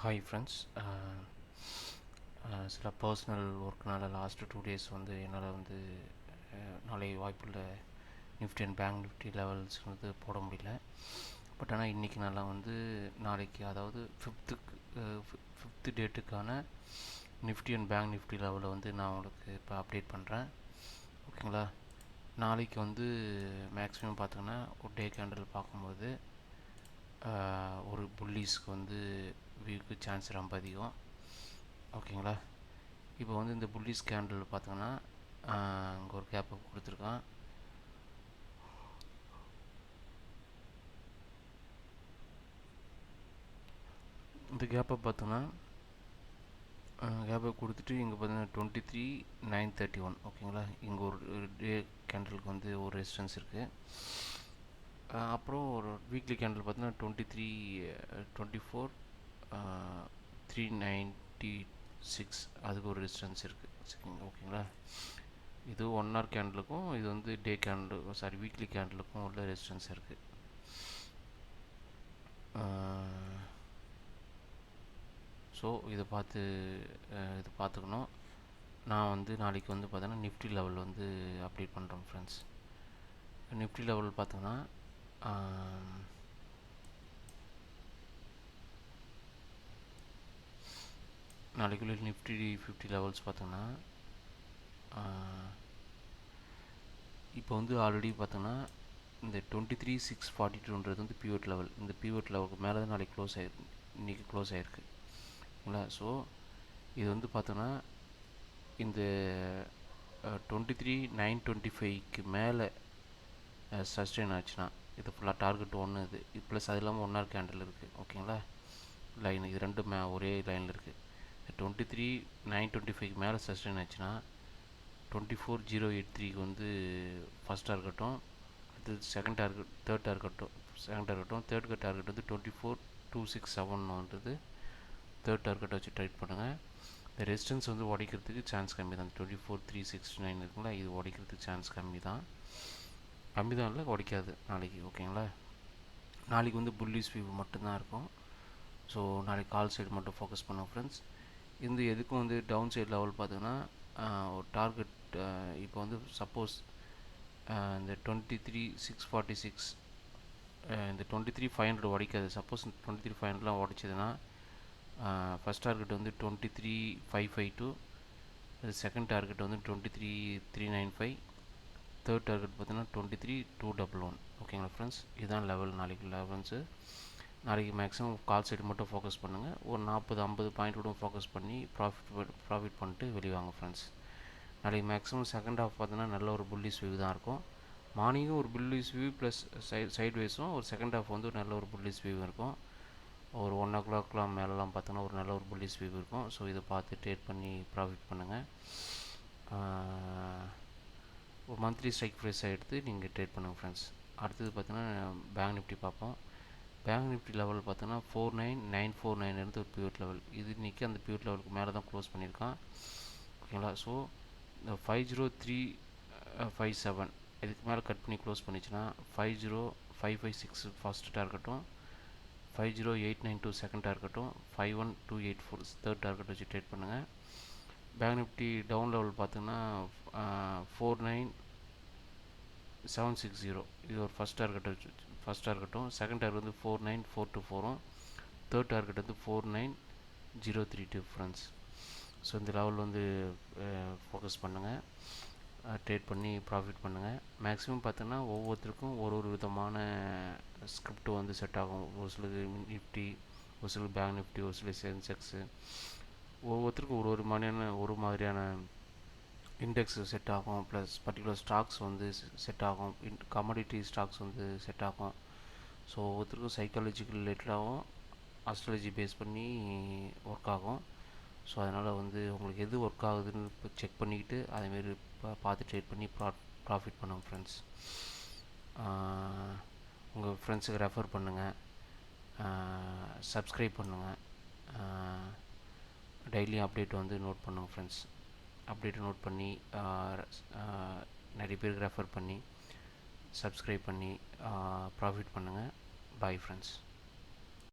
Hi friends uh, uh, சில personal ஒர்க்னால் last two days வந்து என்னால் வந்து நாளை வாய்ப்புள்ள Nifty and bank Nifty levels வந்து போட முடியல. பட் ஆனால் இன்றைக்கி நல்லா வந்து நாளைக்கு அதாவது ஃபிஃப்த்துக்கு ஃபிஃப்த்து டேட்டுக்கான நிஃப்டி அண்ட் பேங்க் நிஃப்டி லெவலை வந்து நான் உங்களுக்கு இப்போ அப்டேட் பண்ணுறேன் ஓகேங்களா நாளைக்கு வந்து மேக்ஸிமம் பார்த்தீங்கன்னா ஒரு டே கேண்டில் பார்க்கும்போது ஆஹ், வந்து வியூக்கு சான்ஸ் ரொம்ப அதிகம். ஓகேங்களா இப்போ வந்து இந்த புள்ளிஸ் கேண்டில் பார்த்தோங்கன்னா அங்கே ஒரு கேப் கொடுத்துருக்கான். இந்த கேப்பை பார்த்தோன்னா கேப்பை கொடுத்துட்டு இங்கே பார்த்தீங்கன்னா twenty three nine thirty one ஓகேங்களா இங்கே ஒரு டே கேண்டலுக்கு வந்து ஒரு ரெசிஸ்டன்ஸ் இருக்குது அப்புறம் ஒரு வீக்லி கேண்டில் பார்த்தீங்கன்னா twenty three twenty four three ninety six அதுக்கு ஒரு ரெசிஸ்டன்ஸ் இருக்குது சரிங்க ஓகேங்களா? இது ஒன் ஹவர் கேண்டலுக்கும் இது வந்து டே கேண்டில் சாரி வீக்லி கேண்டலுக்கும் உள்ள ரெசிஸ்டன்ஸ் இருக்குது ஸோ இதை பார்த்து இது பார்த்துக்கணும். நான் வந்து நாளைக்கு வந்து பார்த்தோன்னா நிஃப்டி லெவல் வந்து அப்டேட் பண்ணுறேன் ஃப்ரெண்ட்ஸ் நிஃப்டி லெவல் பார்த்தோன்னா Um, நாளைக்குள்ள நிஃப்டி ஃபிஃப்டி லெவல்ஸ் பார்த்தோன்னா இப்போ வந்து ஆல்ரெடி பார்த்தோன்னா இந்த டுவெண்ட்டி த்ரீ சிக்ஸ் ஃபார்ட்டி டூன்றது வந்து பியூட் லெவல் இந்த பியூட் லெவலுக்கு மேலே தான் நாளைக்கு க்ளோஸ் ஆயிருக்கு இன்றைக்கி க்ளோஸ் ஆகிருக்கு ஓகேங்களா ஸோ இது வந்து பார்த்தோன்னா இந்த டுவெண்ட்டி த்ரீ நைன் டுவெண்ட்டி ஃபைவ்க்கு மேலே சஸ்டெயின் ஆச்சுன்னா இது ஃபுல்லாக டார்கெட் ஒன்று இது. ப்ளஸ் அது இல்லாமல் ஒன் ஆர் கேண்டில் இருக்குது ஓகேங்களா லைன் இது ரெண்டும் மே ஒரே லைனில் இருக்குது twenty three nine twenty five மேலே சஸ்டெயின் ஆச்சுன்னா டுவெண்ட்டி ஃபோர் ஜீரோ எயிட் த்ரீக்கு வந்து ஃபஸ்ட் டார்கெட்டும் அடுத்தது செகண்ட் டார்கெட் தேர்ட் டார்கெட்டும் செகண்ட் டார்கெட்டும் தேர்ட் டார்கெட் வந்து டுவெண்ட்டி ஃபோர் டூ சிக்ஸ் செவன்ன்றது தேர்ட் டார்கெட்டை வச்சு ட்ரைட் பண்ணுங்கள் இந்த ரெசிஸ்டன்ஸ் வந்து உடைக்கிறதுக்கு சான்ஸ் கம்மி தான் twenty four three six nine இருக்குங்களா? இது உடைக்கிறதுக்கு சான்ஸ் கம்மி தான் கம்மி தான் இல்லை உடைக்காது நாளைக்கு ஓகேங்களா? நாளைக்கு வந்து புல்லிஸ் வியூ மட்டும்தான் இருக்கும். ஸோ நாளைக்கு கால் சைடு மட்டும் ஃபோக்கஸ் பண்ணுவோம் ஃப்ரெண்ட்ஸ் இந்த எதுக்கும் வந்து டவுன் சைடு லெவல் பார்த்தீங்கன்னா ஒரு டார்கெட் இப்போ வந்து சப்போஸ் இந்த twenty three six forty six இந்த டுவெண்ட்டி த்ரீ ஃபைவ் ஹண்ட்ரட் உடைக்காது. சப்போஸ் டுவெண்ட்டி த்ரீ ஃபைவ் ஹண்ட்ரட்லாம் உடைச்சதுன்னா ஃபஸ்ட் டார்கெட் வந்து twenty three five five two second target வந்து twenty three three nine five third target பார்த்தீங்கன்னா twenty three two double one ஓகேங்களா friends இதுதான் level நாளைக்கு levels நாளைக்கு மேக்ஸிமம் கால் சைடு மட்டும் ஃபோக்கஸ் பண்ணுங்கள் ஒரு நாற்பது ஐம்பது பாயிண்ட் கூட ஃபோக்கஸ் பண்ணி ப்ராஃபிட் ப்ராஃபிட் பண்ணிட்டு வெளிவாங்க ஃப்ரெண்ட்ஸ் நாளைக்கு மேக்ஸிமம் செகண்ட் ஹாஃப் பார்த்தீங்கன்னா நல்ல ஒரு புல்லிஸ் வியூ தான் இருக்கும். மார்னிங்கும் ஒரு bullish view plus side side வைஸும் ஒரு செகண்ட் ஹாஃப் வந்து ஒரு நல்ல ஒரு புல்லிஸ் வியூ இருக்கும். ஒரு ஒன் ஓ கிளாக்லாம் மேலெலாம் பார்த்தோன்னா ஒரு நல்ல ஒரு புல்லிஸ் வியூ இருக்கும். ஸோ இதை பார்த்து ட்ரேட் பண்ணி ப்ராஃபிட் பண்ணுங்கள் மந்த்லி ஸ்ட்ரைக் ப்ரைஸாக எடுத்து நீங்கள் ட்ரேட் பண்ணுங்கள் ஃப்ரெண்ட்ஸ் அடுத்தது பார்த்தீங்கன்னா பேங்க் நிஃப்டி பார்ப்போம். பேங்க் நிஃப்டி லெவல் பார்த்தோன்னா four nine nine four nine இருந்து ஒரு பியூட் லெவல் இது இன்றைக்கி அந்த பியூட் லெவலுக்கு மேலே தான் க்ளோஸ் பண்ணியிருக்கான். ஓகேங்களா ஸோ இந்த five zero three five seven இதுக்கு மேலே கட் பண்ணி close பண்ணிச்சுன்னா five zero five five six first டார்கெட்டும் five zero eight nine two second டார்கெட்டும் five one two eight four third target வச்சு ட்ரேட் பண்ணுங்கள் பேங்க் நிஃப்டி டவுன் லெவல் பார்த்தீங்கன்னா four nine seven six zero இது ஒரு first target வச்சு first டார்கெட்டும் second target வந்து four nine four two ஃபோரும் third target வந்து four nine zero three two friends so இந்த லெவல் வந்து ஃபோக்கஸ் பண்ணுங்கள் ட்ரேட் பண்ணி ப்ராஃபிட் பண்ணுங்கள் மேக்ஸிமம் பார்த்தோன்னா ஒவ்வொருத்தருக்கும் ஒரு ஒரு விதமான ஸ்கிரிப்ட் வந்து செட் ஆகும். ஒரு சிலது நிஃப்டி ஒரு சில பேங்க் நிஃப்டி ஒரு சில சென்செக்ஸு ஒவ்வொருத்தருக்கும் ஒரு ஒரு மாதிரியான ஒரு மாதிரியான இண்டெக்ஸ் செட் ஆகும் ப்ளஸ் பர்டிகுலர் ஸ்டாக்ஸ் வந்து செட் ஆகும் கமாடிட்டி ஸ்டாக்ஸ் வந்து செட் ஆகும். ஸோ ஒவ்வொருத்தருக்கும் சைக்காலஜிக்கல் ரிலேட்டடாகவும் அஸ்ட்ராலஜி பேஸ் பண்ணி ஒர்க் ஆகும். ஸோ அதனால் வந்து உங்களுக்கு எது ஒர்க் ஆகுதுன்னு இப்போ செக் பண்ணிக்கிட்டு அதேமாரி பா பார்த்து ட்ரேட் பண்ணி ப்ரா ப்ராஃபிட் பண்ணுங்க ஃப்ரெண்ட்ஸ் உங்கள் ஃப்ரெண்ட்ஸுக்கு ரெஃபர் பண்ணுங்கள் சப்ஸ்கிரைப் பண்ணுங்கள் டெய்லியும் அப்டேட் வந்து நோட் பண்ணுங்கள் ஃப்ரெண்ட்ஸ் அப்டேட் நோட் பண்ணி நிறைய பேருக்கு ரெஃபர் பண்ணி சப்ஸ்கிரைப் பண்ணி ப்ராஃபிட் பண்ணுங்கள் பாய் ஃப்ரெண்ட்ஸ்